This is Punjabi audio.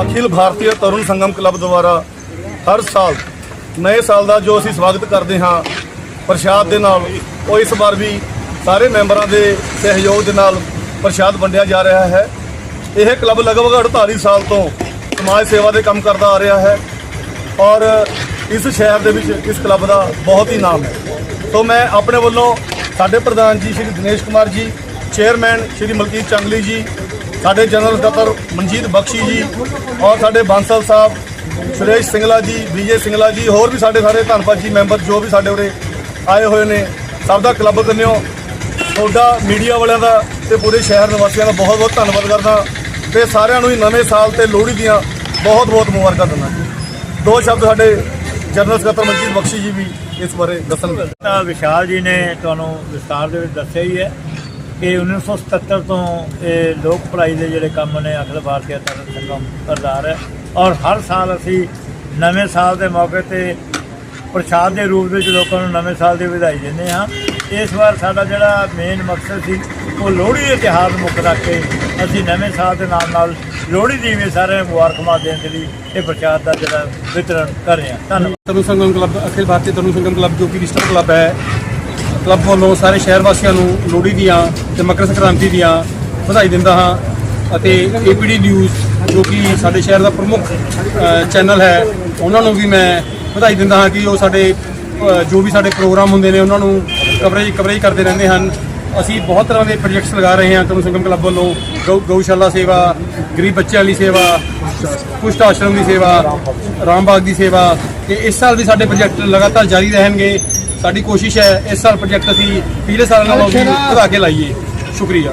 ਅਖਿਲ ਭਾਰਤੀ ਤਰੁਣ ਸੰਗਮ ਕਲੱਬ ਦੁਆਰਾ ਹਰ ਸਾਲ, ਨਵੇਂ ਸਾਲ ਦਾ ਜੋ ਅਸੀਂ ਸਵਾਗਤ ਕਰਦੇ ਹਾਂ, ਪ੍ਰਸ਼ਾਦ ਦੇ ਨਾਲ, ਉਹ ਇਸ ਵਾਰ ਵੀ ਸਾਰੇ ਮੈਂਬਰਾਂ ਦੇ ਸਹਿਯੋਗ ਦੇ ਨਾਲ ਪ੍ਰਸ਼ਾਦ ਵੰਡਿਆ ਜਾ ਰਿਹਾ ਹੈ। ਇਹ ਕਲੱਬ ਲਗਭਗ 48 ਸਾਲ ਤੋਂ ਸਮਾਜ ਸੇਵਾ ਦੇ ਕੰਮ ਕਰਦਾ ਆ ਰਿਹਾ ਹੈ ਔਰ ਇਸ ਸ਼ਹਿਰ ਦੇ ਵਿੱਚ ਇਸ ਕਲੱਬ ਦਾ ਬਹੁਤ ਹੀ ਨਾਮ ਹੈ। ਸੋ ਮੈਂ ਆਪਣੇ ਵੱਲੋਂ ਸਾਡੇ ਪ੍ਰਧਾਨ ਜੀ, ਸ਼੍ਰੀ ਦਿਨੇਸ਼ ਕੁਮਾਰ ਜੀ, ਚੇਅਰਮੈਨ ਸ਼੍ਰੀ ਮਲਕੀਤ ਚੰਗਲੀ ਜੀ ਸਾਡੇ ਜਨਰਲ ਸਕੱਤਰ ਮਨਜੀਤ ਬਖਸ਼ੀ ਜੀ ਔਰ ਸਾਡੇ ਬਾਂਸਲ ਸਾਹਿਬ, ਸੁਰੇਸ਼ ਸਿੰਗਲਾ ਜੀ, ਵਿਜੇ ਸਿੰਗਲਾ ਜੀ, ਹੋਰ ਵੀ ਸਾਡੇ ਸਾਰੇ ਧੰਨਵਾਦ ਜੀ ਮੈਂਬਰ ਜੋ ਵੀ ਸਾਡੇ ਉਰੇ ਆਏ ਹੋਏ ਨੇ, ਸਭ ਦਾ ਕਲੱਬ ਕੰਨਿਓ ਤੁਹਾਡਾ ਮੀਡੀਆ ਵਾਲਿਆਂ ਦਾ ਤੇ ਪੂਰੇ ਸ਼ਹਿਰ ਨਿਵਾਸੀਆਂ ਦਾ ਬਹੁਤ ਬਹੁਤ ਧੰਨਵਾਦ ਕਰਦਾ। ਤੇ ਸਾਰਿਆਂ ਨੂੰ ਹੀ ਨਵੇਂ ਸਾਲ ਤੇ ਲੋਹੜੀ ਦੀਆਂ ਬਹੁਤ ਬਹੁਤ ਮੁਬਾਰਕਾਂ ਦਿੰਦਾ। ਦੋ ਸ਼ਬਦ ਸਾਡੇ ਜਨਰਲ ਸਕੱਤਰ ਮਨਜੀਤ ਬਖਸ਼ੀ ਜੀ ਵੀ ਇਸ ਬਾਰੇ ਦੱਸਣਗੇ। ਤਾਂ ਵਿਸ਼ਾਲ ਜੀ ਨੇ ਤੁਹਾਨੂੰ ਵਿਸਤਾਰ ਦੇ ਵਿੱਚ ਦੱਸਿਆ ਹੀ ਹੈ। ਕਿ 1977 ਤੋਂ ਇਹ ਲੋਕ ਭਲਾਈ ਦੇ ਜਿਹੜੇ ਕੰਮ ਨੇ, ਅਖਿਲ ਭਾਰਤੀ ਤਰਨ ਸੰਗਮ ਕਰਦਾਰ ਹੈ। ਔਰ ਹਰ ਸਾਲ ਅਸੀਂ ਨਵੇਂ ਸਾਲ ਦੇ ਮੌਕੇ ਤੇ ਪ੍ਰਸ਼ਾਦ ਦੇ ਰੂਪ ਵਿੱਚ ਲੋਕਾਂ ਨੂੰ ਨਵੇਂ ਸਾਲ ਦੀ ਵਧਾਈ ਦਿੰਦੇ ਹਾਂ। ਇਸ ਵਾਰ ਸਾਡਾ ਜਿਹੜਾ ਮੇਨ ਮਕਸਦ ਸੀ, ਉਹ ਲੋਹੜੀ ਦੇ ਤਿਉਹਾਰ ਨੂੰ ਮੁੱਖ ਰੱਖ ਕੇ ਅਸੀਂ ਨਵੇਂ ਸਾਲ ਦੇ ਨਾਲ ਨਾਲ ਲੋਹੜੀ ਦੀ ਵੀ ਸਾਰੇ ਮੁਬਾਰਕਬਾਦ ਦੇਣ ਦੇ ਲਈ ਇਹ ਪ੍ਰਸ਼ਾਦ ਦਾ ਜਿਹੜਾ ਵਿਤਰਨ ਕਰ ਰਹੇ ਹਾਂ। ਧੰਨਵਾਦ। ਤਰੁਣ ਸੰਗਮ ਕਲੱਬ, ਅਖਿਲ ਭਾਰਤੀ ਤਰੁਣ ਸੰਗਮ ਕਲੱਬ ਜੋ ਕਿ ਰਿਸ਼ਤਰ ਕਲੱਬ ਹੈ ਕਲੱਬ ਵੱਲੋਂ ਸਾਰੇ ਸ਼ਹਿਰ ਵਾਸੀਆਂ ਨੂੰ ਲੋਹੜੀ ਦੀਆਂ ਤੇ ਮਕਰ ਸੰਕ੍ਰਾਂਤੀ ਦੀਆਂ ਵਧਾਈ ਦਿੰਦਾ ਹਾਂ ਅਤੇ ਏਪੀਡੀ ਨਿਊਜ਼ ਜੋ ਕਿ ਸਾਡੇ ਸ਼ਹਿਰ ਦਾ ਪ੍ਰਮੁੱਖ ਚੈਨਲ ਹੈ, ਉਹਨਾਂ ਨੂੰ ਵੀ ਮੈਂ ਵਧਾਈ ਦਿੰਦਾ ਹਾਂ ਕਿ ਉਹ ਸਾਡੇ ਜੋ ਵੀ ਸਾਡੇ ਪ੍ਰੋਗਰਾਮ ਹੁੰਦੇ ਨੇ, ਉਹਨਾਂ ਨੂੰ ਕਵਰੇਜ ਕਵਰੇਜ ਕਰਦੇ ਰਹਿੰਦੇ ਹਨ। ਅਸੀਂ ਬਹੁਤ ਤਰ੍ਹਾਂ ਦੇ ਪ੍ਰੋਜੈਕਟਸ ਲਗਾ ਰਹੇ ਹਾਂ ਤਰੁਣ ਸੰਗਮ ਕਲੱਬ ਵੱਲੋਂ, ਗਊ, ਗਊਸ਼ਾਲਾ ਸੇਵਾ, ਗਰੀਬ ਬੱਚਿਆਂ ਲਈ ਸੇਵਾ, ਕੁਸ਼ਟ ਆਸ਼ਰਮ ਦੀ ਸੇਵਾ, ਰਾਮਬਾਗ ਦੀ ਸੇਵਾ, ਤੇ ਇਸ ਸਾਲ ਵੀ ਸਾਡੇ ਪ੍ਰੋਜੈਕਟ ਲਗਾਤਾਰ ਜਾਰੀ ਰਹਿਣਗੇ। ਸਾਡੀ ਕੋਸ਼ਿਸ਼ ਹੈ ਇਸ ਸਾਲ ਪ੍ਰੋਜੈਕਟ ਅਸੀਂ ਪਿਛਲੇ ਸਾਲ ਨਾਲੋਂ ਵੀ ਵਧਾ ਕੇ ਲਾਈਏ। ਸ਼ੁਕਰੀਆ।